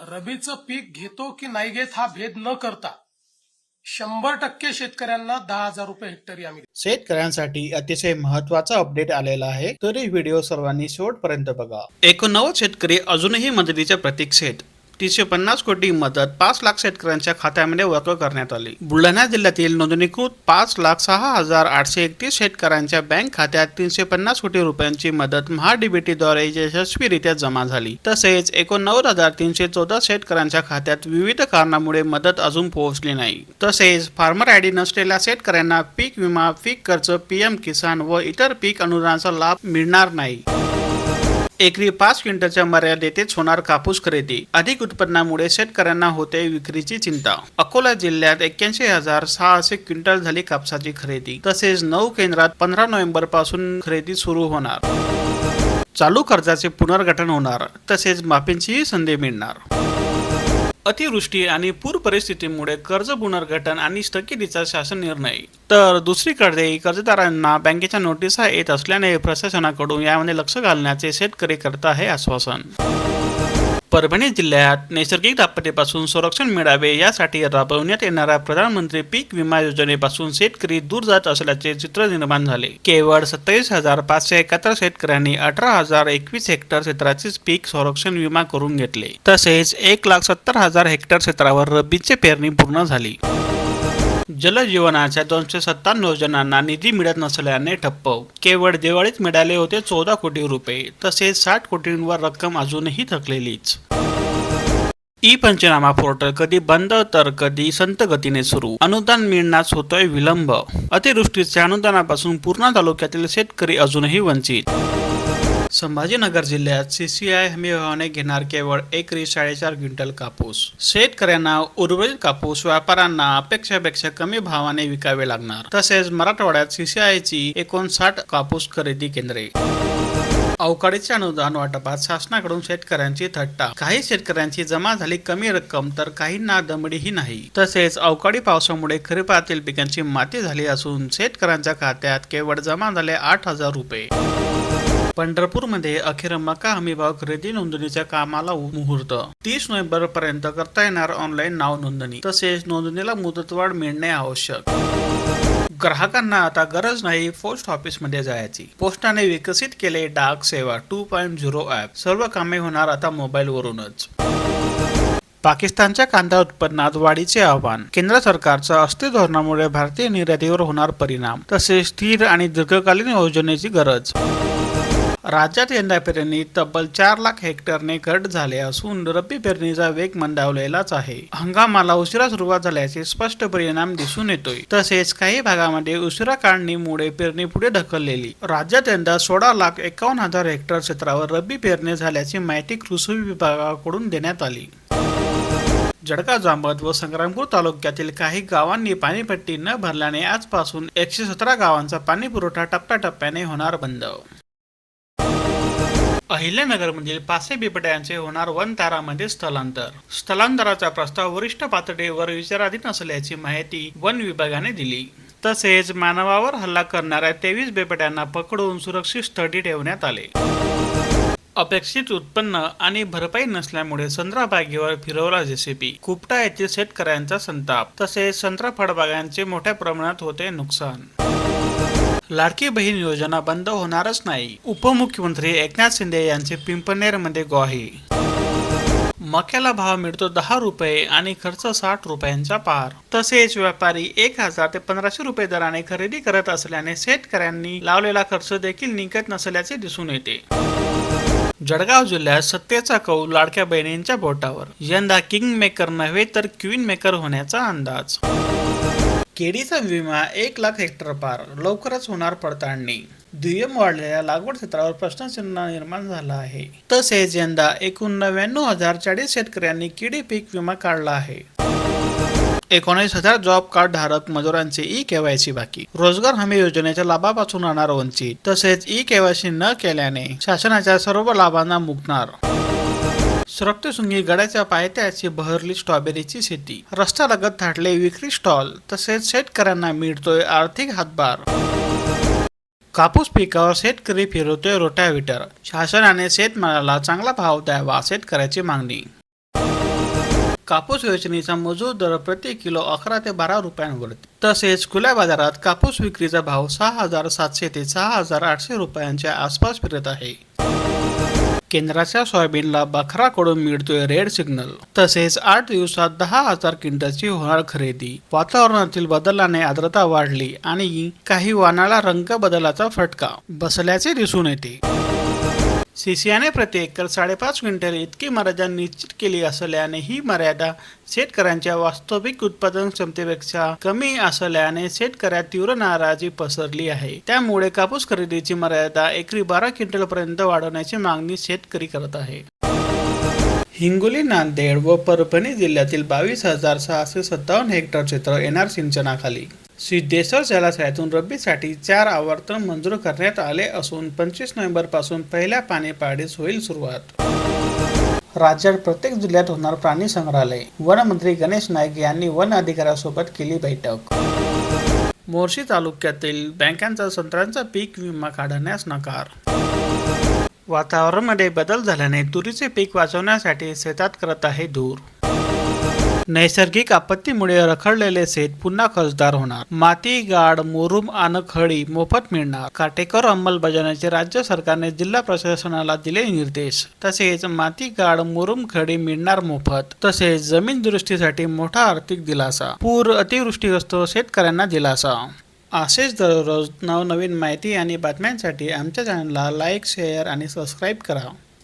रबीचं पीक घेतो की नाही घेत हा भेद न करता शंभर टक्के शेतकऱ्यांना दहा हजार रुपये हेक्टरी आम्ही देतो. शेतकऱ्यांसाठी अतिशय महत्त्वाचा अपडेट आलेला आहे तरी व्हिडिओ सर्वांनी शेवटपर्यंत बघा एकोणनव्वद शेतकरी अजूनही मदतीच्या प्रतीक्षेत तीनशे पन्नास कोटी मदत पाच लाख शेतकऱ्यांच्या खात्यामध्ये वर्ग करण्यात आली. बुलढाणा जिल्ह्यातील नोंदणीकृत पाच लाख सहा हजार आठशे एकतीस शेतकऱ्यांच्या बँक खात्यात तीनशे पन्नास कोटी रुपयांची मदत महाडीबीटीद्वारे यशस्वीरित्या जमा झाली. तसेच एकोणनव्वद हजार तीनशे चौदा शेतकऱ्यांच्या खात्यात विविध कारणामुळे मदत अजून पोहोचली नाही. तसेच फार्मर आयडी नसलेल्या शेतकऱ्यांना पीक विमा पीक कर्ज पीएम किसान व इतर पीक अनुदानाचा लाभ मिळणार नाही. एकरी पाच क्विंटलच्या मर्यादेतच होणार कापूस खरेदी. अधिक उत्पन्नामुळे शेतकऱ्यांना होते विक्रीची चिंता. अकोला जिल्ह्यात एक्क्याऐंशी हजार सहाशे क्विंटल झाली कापसाची खरेदी. तसेच नऊ केंद्रात पंधरा नोव्हेंबरपासून खरेदी सुरू होणार. चालू कर्जाचे पुनर्गठन होणार. तसेच माफींचीही संधी मिळणार. अतिवृष्टी आणि पूर परिस्थितीमुळे कर्ज पुनर्गठन आणि स्थगितीचा शासन निर्णय. तर दुसरीकडे कर्जदारांना बँकेच्या नोटिसा येत असल्याने प्रशासनाकडून यामध्ये लक्ष घालण्याचे शेतकरी करत आहे आश्वासन. परभणी जिल्ह्यात नैसर्गिक आपत्तीपासून संरक्षण मिळावे यासाठी राबवण्यात येणाऱ्या प्रधानमंत्री पीक विमा योजनेपासून शेतकरी दूर जात असल्याचे चित्र निर्माण झाले. केवळ सत्तावीस हजार पाचशे एकाहत्तर शेतकऱ्यांनी अठरा हजार एकवीस हेक्टर क्षेत्राचेच पीक संरक्षण विमा करून घेतले. तसेच एक लाख सत्तर हजार हेक्टर क्षेत्रावर रब्बीची पेरणी पूर्ण झाली. जलजीवनाच्या दोनशे सत्त्याण्णव योजनांना निधी मिळत नसल्याने ठप्प. केवळ दिवाळीत मिळाले होते चौदा कोटी रुपये तसेच साठ कोटींवर रक्कम अजूनही थकलेलीच. ई पंचनामा पोर्टल कधी बंद तर कधी संत गतीने सुरू. अनुदान मिळण्यास होतोय विलंब. अतिवृष्टीच्या अनुदानापासून पूर्णा तालुक्यातील शेतकरी अजूनही वंचित. संभाजीनगर जिल्ह्यात सीसीआय हमीभावाने घेणार केवळ एकरी साडेचार क्विंटल कापूस. शेतकऱ्यांना उर्वरित कापूस व्यापाऱ्यांना अपेक्षापेक्षा कमी भावाने विकावे लागणार. तसेच मराठवाड्यात सीसीआयची एकोणसाठ कापूस खरेदी केंद्रे. अवकाळीचे अनुदान वाटपात शासनाकडून शेतकऱ्यांची थट्टा. काही शेतकऱ्यांची जमा झाली कमी रक्कम तर काहींना दमडीही नाही. तसेच अवकाळी पावसामुळे खरीपातील पिकांची माती झाली असून शेतकऱ्यांच्या खात्यात केवळ जमा झाले आठ हजार रुपये. पंढरपूरमध्ये अखेर मका हमीभाव खरेदी नोंदणीच्या कामाला मुहूर्त. तीस नोव्हेंबर पर्यंत करता येणार ऑनलाईन नाव नोंदणी. तसेच नोंदणीला मुदतवाढ मिळणे आवश्यक. ग्राहकांना आता गरज नाही पोस्ट ऑफिसमध्ये जायची. पोस्टाने विकसित केले डाक सेवा टू पॉईंट झिरो ॲप सर्व कामे होणार आता मोबाईलवरूनच पाकिस्तानच्या कांदा उत्पन्नात वाढीचे आव्हान. केंद्र सरकारच्या अस्थिर धोरणामुळे भारतीय निर्यातीवर होणार परिणाम. तसेच स्थिर आणि दीर्घकालीन योजनेची गरज. राज्यात यंदा पेरणी तब्बल चार लाख हेक्टरने घट झाले असून रब्बी पेरणीचा वेग मंदावलेलाच आहे. हंगामाला उशिरा सुरुवात झाल्याचे स्पष्ट परिणाम दिसून येतोय. तसेच काही भागामध्ये उशिरा काढणीमुळे पेरणी पुढे ढकललेली. राज्यात यंदा सोळा लाख एकावन्न हजार हेक्टर क्षेत्रावर रब्बी पेरणी झाल्याची माहिती कृषी विभागाकडून देण्यात आली. जडका जांबत व संग्रामपूर तालुक्यातील काही गावांनी पाणीपट्टी न भरल्याने आजपासून एकशे सतरा गावांचा पाणी पुरवठा टप्प्याटप्प्याने होणार बंद. अहिल्यानगरमधील पाचशे बिबट्यांचे होणार वन तारामध्ये स्थलांतर. स्थलांतराचा प्रस्ताव वरिष्ठ पातळीवर विचाराधीन असल्याची माहिती वन विभागाने दिली. तसेच मानवावर हल्ला करणाऱ्या तेवीस बिबट्यांना पकडून सुरक्षित स्थळी ठेवण्यात आले. अपेक्षित उत्पन्न आणि भरपाई नसल्यामुळे संत्रा बागेवर फिरवला जेसीपी कुपटा येथील शेतकऱ्यांचा संताप. तसेच संत्रा फळबागांचे मोठ्या प्रमाणात होते नुकसान. लाडकी बहीण योजना बंद होणारच नाही. उपमुख्यमंत्री एकनाथ शिंदे यांचे पिंपनेरमध्ये ग्वाही. मक्याला भाव मिळतो दहा रुपये आणि खर्च साठ रुपयांचा पार. तसेच व्यापारी एक हजार ते पंधराशे रुपये दराने खरेदी करत असल्याने शेतकऱ्यांनी लावलेला खर्च देखील निघत नसल्याचे दिसून येते. जळगाव जिल्ह्यात सत्तेचा कौल लाडक्या बहिणींच्या बोटावर. यंदा किंग मेकर नव्हे तर क्वीन मेकर होण्याचा अंदाज. केळीचा विमा एक लाख हेक्टर पार. लवकरच होणार पडताळणी. दुय्यम वाढलेल्या लागवड क्षेत्रावर प्रश्नचिन्ह निर्माण झाला आहे. तसेच यंदा एकूण नव्याण्णव हजार चाळीस शेतकऱ्यांनी केळी पीक विमा काढला आहे. एकोणीस हजार जॉब कार्ड धारक मजुरांचे ई केवायसी बाकी. रोजगार हमी योजनेच्या लाभापासून राहणार वंचित. तसेच ई केवायसी न केल्याने शासनाच्या सर्व लाभांना मुकणार. सुरक्तशृंगी गडाच्या पायथ्याची बहरली स्ट्रॉबेरीची शेती. रस्त्यालगत थाटले विक्री स्टॉल. तसेच शेतकऱ्यांना मिळतोय आर्थिक हातभार. कापूस पिकावर शेतकरी फिरवतोय रोटाव्हिटर. शासनाने शेतमालाला चांगला भाव द्यावा शेतकऱ्याची मागणी. कापूस वेचणीचा मजूर दर प्रति किलो अकरा ते बारा रुपयांवर. तसेच खुल्या बाजारात कापूस विक्रीचा भाव सहा हजार सातशे ते सहा हजार आठशे रुपयांच्या आसपास फिरत आहे. केंद्राच्या सोयाबीनला बखराकडून मिळतोय रेड सिग्नल. तसेच आठ दिवसात दहा हजार क्विंटलची होणार खरेदी. वातावरणातील बदलाने आर्द्रता वाढली आणि काही वानाला रंग बदलाचा फटका. बसल्याचे दिसून येते. सीसीआयने प्रति एकर साडेपाच क्विंटल इतकी मर्यादा निश्चित केली असल्याने ही मर्यादा शेतकऱ्यांच्या वास्तविक उत्पादन क्षमतेपेक्षा कमी असल्याने शेतकऱ्यात तीव्र नाराजी पसरली आहे. त्यामुळे कापूस खरेदीची मर्यादा एकरी बारा क्विंटल पर्यंत वाढवण्याची मागणी शेतकरी करत आहे. हिंगोली नांदेड व परभणी जिल्ह्यातील बावीस हजार सहाशे सत्तावन्न हेक्टर क्षेत्र येणार सिंचनाखाली. सिद्धेश्वर जलाशयातून रब्बीसाठी चार आवर्तन मंजूर करण्यात आले असून पंचवीस नोव्हेंबरपासून पहिल्या पाणी पाडीस होईल सुरुवात. राज्यात प्रत्येक जिल्ह्यात होणार प्राणी संग्रहालय. वनमंत्री गणेश नाईक यांनी वन अधिकाऱ्यासोबत केली बैठक. मोर्शी तालुक्यातील बँकांचा संत्र्यांचा पीक विमा काढण्यास नकार. वातावरणामध्ये बदल झाल्याने तुरीचे पीक वाचवण्यासाठी शेतात करत आहे धूर. नैसर्गिक आपत्तीमुळे रखडलेले शेत पुन्हा खर्चदार होणार. माती गाड मुरुम आणि खडी मोफत मिळणार. काटेकोर अंमलबजावणीचे राज्य सरकारने जिल्हा प्रशासनाला दिले निर्देश. तसेच माती गाड मुरुम खडी मिळणार मोफत. तसेच जमीन दुरुस्तीसाठी मोठा आर्थिक दिलासा. पूर अतिवृष्टीग्रस्त शेतकऱ्यांना दिलासा. असेच दररोज नवनवीन माहिती आणि बातम्यांसाठी आमच्या चॅनलला लाईक शेअर आणि सबस्क्राईब करा.